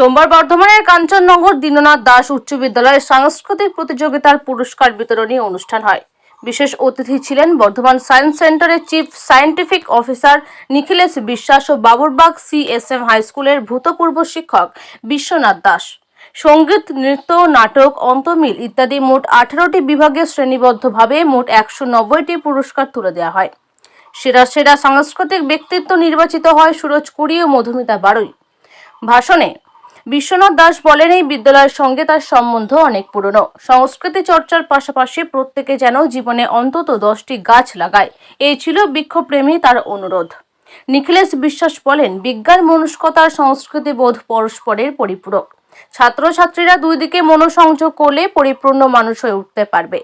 সোমবার বর্ধমানের কাঞ্চননগর দীননাথ দাস উচ্চ বিদ্যালয়ের সাংস্কৃতিক প্রতিযোগিতার পুরস্কার বিতরণী অনুষ্ঠান হয়। বিশেষ অতিথি ছিলেন বর্ধমান সায়েন্স সেন্টারের chief scientific officer Nikhilesh Biswas ও বাবুরবাগ সিএসএম হাই স্কুলের ভূতপূর্ব শিক্ষক বিশ্বনাথ দাস। সংগীত, নৃত্য, নাটক, অন্তমিল ইত্যাদি মোট আঠারোটি বিভাগে শ্রেণীবদ্ধভাবে মোট একশো নব্বইটি পুরস্কার তুলে দেওয়া হয়। সেরা সেরা সাংস্কৃতিক ব্যক্তিত্ব নির্বাচিত হয় সুরজ কুড়ি ও মধুমিতা বারুই। ভাষণে বিশ্বনাথ দাস বলেন, এই বিদ্যালয়ের সঙ্গে তার সম্বন্ধ অনেক পুরনো। সংস্কৃতি চর্চার পাশাপাশি প্রত্যেকে যেন জীবনে অন্তত দশটি গাছ লাগায়। এই ছিল বৃক্ষপ্রেমী তার অনুরোধ। নিখিলেশ বিশ্বাস বলেন, বিজ্ঞান মনস্কতার সংস্কৃতি বোধ পরস্পরের পরিপূরক। ছাত্রছাত্রীরা দুই দিকে মনোসংযোগ করলে পরিপূর্ণ মানুষ হয়ে উঠতে পারবে।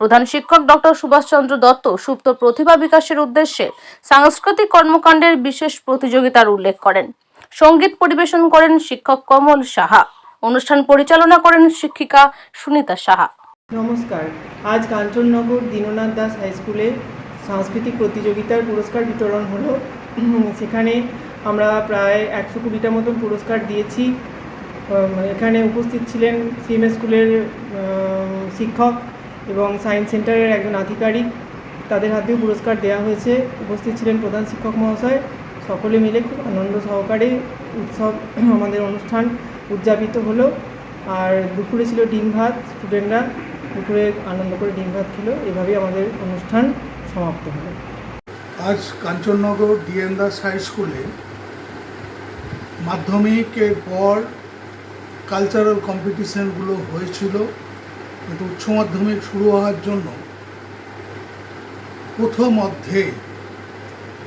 প্রধান শিক্ষক ডক্টর সুভাষচন্দ্র দত্ত সুপ্ত প্রতিভা বিকাশের উদ্দেশ্যে সাংস্কৃতিক কর্মকাণ্ডের বিশেষ প্রতিযোগিতার উল্লেখ করেন। সংগীত পরিবেশন করেন শিক্ষক কমল সাহা। অনুষ্ঠান পরিচালনা করেন শিক্ষিকা সুনিতা সাহা। নমস্কার। আজ কাঞ্চননগর দীননাথ দাস হাই স্কুলে সাংস্কৃতিক প্রতিযোগিতার পুরস্কার বিতরণ হলো। সেখানে আমরা প্রায় একশো কুড়িটা মতন পুরস্কার দিয়েছি। এখানে উপস্থিত ছিলেন সিএমএস স্কুলের শিক্ষক এবং সায়েন্স সেন্টারের একজন আধিকারিক। তাদের হাতেও পুরস্কার দেওয়া হয়েছে। উপস্থিত ছিলেন প্রধান শিক্ষক মহাশয়। সকলে মিলে খুব আনন্দ সহকারে উৎসব আমাদের অনুষ্ঠান উদযাপিত হলো। আর দুপুরে ছিল ডিম ভাত স্টুডেন্টরা দুপুরে আনন্দ করে ডিম ভাত খেলো। এভাবেই আমাদের অনুষ্ঠান সমাপ্ত হলো। আজ কাঞ্চননগর ডিএন দাস হাই স্কুলে মাধ্যমিকের পর কালচারাল কম্পিটিশানগুলো হয়েছিল। কিন্তু উচ্চ মাধ্যমিক শুরু হওয়ার জন্য প্রথম অর্ধে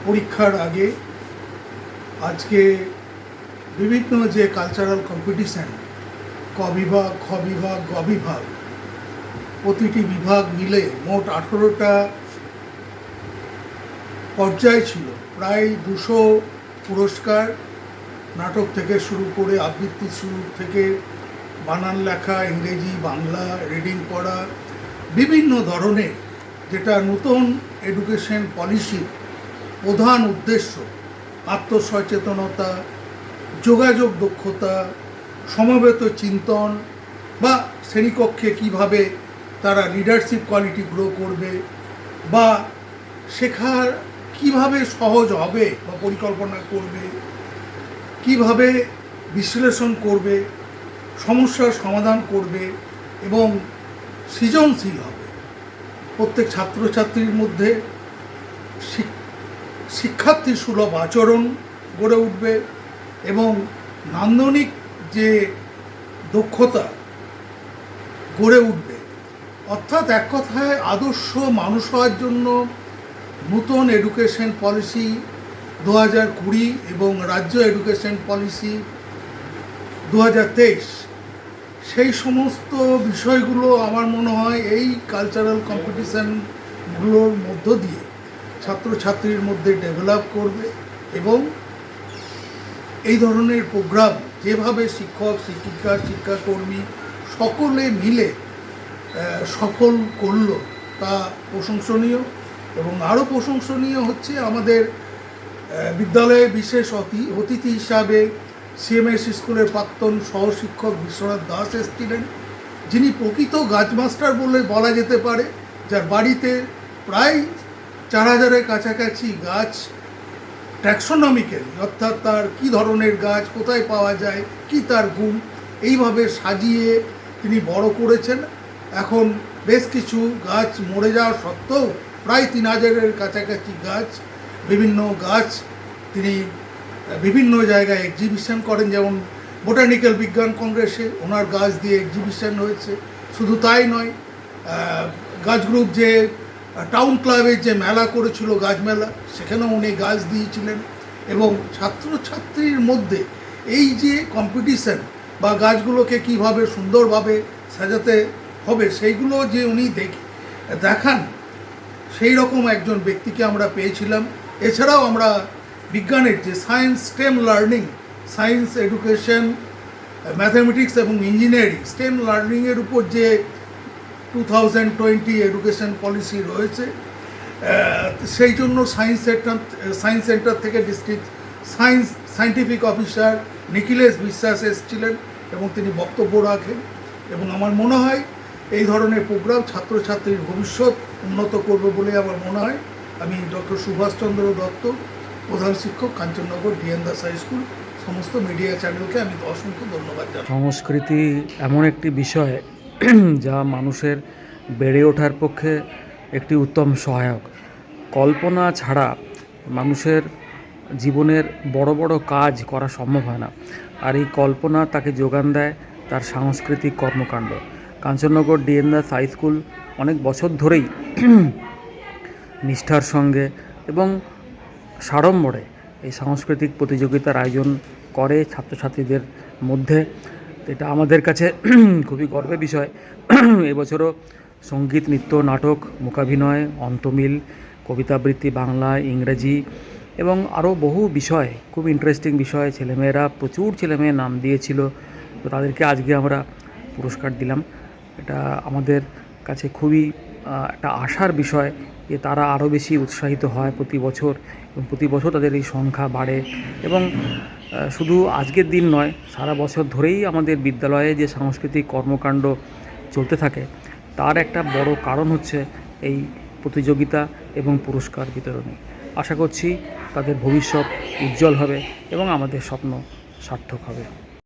পরীক্ষার আগে আজকে বিভিন্ন যে কালচারাল কম্পিটিশান ক বিভাগ, খ বিভাগ, গ বিভাগ, প্রতিটি বিভাগ মিলে মোট আঠেরোটা পর্যায় ছিল। প্রায় দুশো পুরস্কার নাটক থেকে শুরু করে আবৃত্তি শুরু থেকে বানান লেখা, ইংরেজি, বাংলা, রিডিং পড়া, বিভিন্ন ধরনের যেটা নতুন এডুকেশন পলিসির প্রধান উদ্দেশ্য আত্মসচেতনতা, যোগাযোগ দক্ষতা, সমবেত চিন্তন বা শ্রেণীকক্ষে কীভাবে তারা লিডারশিপ কোয়ালিটি গ্রো করবে বা শেখার কীভাবে সহজ হবে বা পরিকল্পনা করবে, কীভাবে বিশ্লেষণ করবে, সমস্যার সমাধান করবে এবং সৃজনশীল হবে। প্রত্যেক ছাত্রছাত্রীর মধ্যে শিক- শিক্ষার্থী সুলভ আচরণ গড়ে উঠবে এবং নান্দনিক যে দক্ষতা গড়ে উঠবে। অর্থাৎ এক কথায় আদর্শ মানুষ হওয়ার জন্য নতুন এডুকেশন পলিসি দু হাজার কুড়ি এবং রাজ্য এডুকেশন পলিসি দু হাজার তেইশ, সেই সমস্ত বিষয়গুলো আমার মনে হয় এই কালচারাল কম্পিটিশানগুলোর মধ্য দিয়ে ছাত্রছাত্রীর মধ্যে ডেভেলপ করবে এবং এই ধরনের প্রোগ্রাম যেভাবে শিক্ষক, শিক্ষিকা, শিক্ষাকর্মী সকলে মিলে সফল করল তা প্রশংসনীয় এবং আরও প্রশংসনীয় হচ্ছে আমাদের বিদ্যালয়ে বিশেষ অতি- অতিথি হিসাবে সিএমএস স্কুলের প্রাক্তন সহশিক্ষক বিশ্বনাথ দাস এসেছিলেন, যিনি প্রকৃত গাছ মাস্টার বলে বলা যেতে পারে, যার বাড়িতে প্রায় চার হাজারের কাছাকাছি গাছ ট্যাক্সোনমিক্যালি, অর্থাৎ তার কি ধরনের গাছ, কোথায় পাওয়া যায়, কি তার গুণ, এইভাবে সাজিয়ে তিনি বড় করেছেন। এখন বেশ কিছু গাছ মরে যাওয়া সত্ত্বেও প্রায় তিন হাজারের কাছাকাছি গাছ, বিভিন্ন গাছ তিনি বিভিন্ন জায়গায় এক্সিবিশন করেন। যেমন বোটানিক্যাল বিজ্ঞান কংগ্রেসে ওনার গাছ দিয়ে এক্সিবিশন হয়েছে। শুধু তাই নয় গাছ গ্রুপ যে টাউন ক্লাবের যে মেলা করেছিল গাছ মেলা, সেখানেও উনি গাছ দিয়েছিলেন। এবং ছাত্রছাত্রীর মধ্যে এই যে কম্পিটিশন বা গাছগুলোকে কীভাবে সুন্দরভাবে সাজাতে হবে, সেইগুলো যে উনি দেখে, দেখান, সেই রকম একজন ব্যক্তিকে আমরা পেয়েছিলাম। এছাড়াও আমরা বিজ্ঞানের যে science stem learning science education mathematics এবং ইঞ্জিনিয়ারিং স্টেম লার্নিংয়ের উপর যে two thousand twenty education policy রয়েছে। সেই জন্য সায়েন্স সেন্টার সায়েন্স সেন্টার থেকে district science scientific officer Nikhilesh Biswas এসেছিলেন এবং তিনি বক্তব্য রাখেন। এবং আমার মনে হয় এই ধরনের প্রোগ্রাম ছাত্রছাত্রীর ভবিষ্যৎ উন্নত করবে বলে আমার মনে হয়। আমি ডক্টর সুভাষচন্দ্র দত্ত, প্রধান শিক্ষক, Kanchannagar D N Das high school, সমস্ত মিডিয়া চ্যানেলকে আমি অসংখ্য ধন্যবাদ জানাই। সংস্কৃতি এমন একটি বিষয় যা মানুষের বেড়ে ওঠার পক্ষে একটি উত্তম সহায়ক। কল্পনা ছাড়া মানুষের জীবনের বড় বড় কাজ করা সম্ভব হয় না। আর এই কল্পনা তাকে যোগান দেয় তার সাংস্কৃতিক কর্মকাণ্ড। কাঞ্চননগর ডিএনদাস হাই স্কুল অনেক বছর ধরেই নিষ্ঠার সঙ্গে এবং সাড়ম্বরে এই সাংস্কৃতিক প্রতিযোগিতার আয়োজন করে ছাত্রছাত্রীদের মধ্যে। তো এটা আমাদের কাছে খুবই গর্বের বিষয়। এবছরও সংগীত, নৃত্য, নাটক মুকাভিনয় অন্তমিল, কবিতাবৃত্তি, বাংলা, ইংরেজি এবং আরও বহু বিষয়, খুব ইন্টারেস্টিং বিষয়। ছেলেমেয়েরা, প্রচুর ছেলেমেয়ে নাম দিয়েছিল, তো তাদেরকে আজকে আমরা পুরস্কার দিলাম। এটা আমাদের কাছে খুবই একটা আশার বিষয় যে তারা আরও বেশি উৎসাহিত হয় প্রতি বছর এবং প্রতি বছর তাদের এই সংখ্যা বাড়ে এবং শুধু আজকের দিন নয়, সারা বছর ধরেই আমাদের বিদ্যালয়ে যে সাংস্কৃতিক কর্মকাণ্ড চলতে থাকে, তার একটা বড় কারণ হচ্ছে এই প্রতিযোগিতা এবং পুরস্কার বিতরণী। আশা করছি তাদের ভবিষ্যৎ উজ্জ্বল হবে এবং আমাদের স্বপ্ন সার্থক হবে।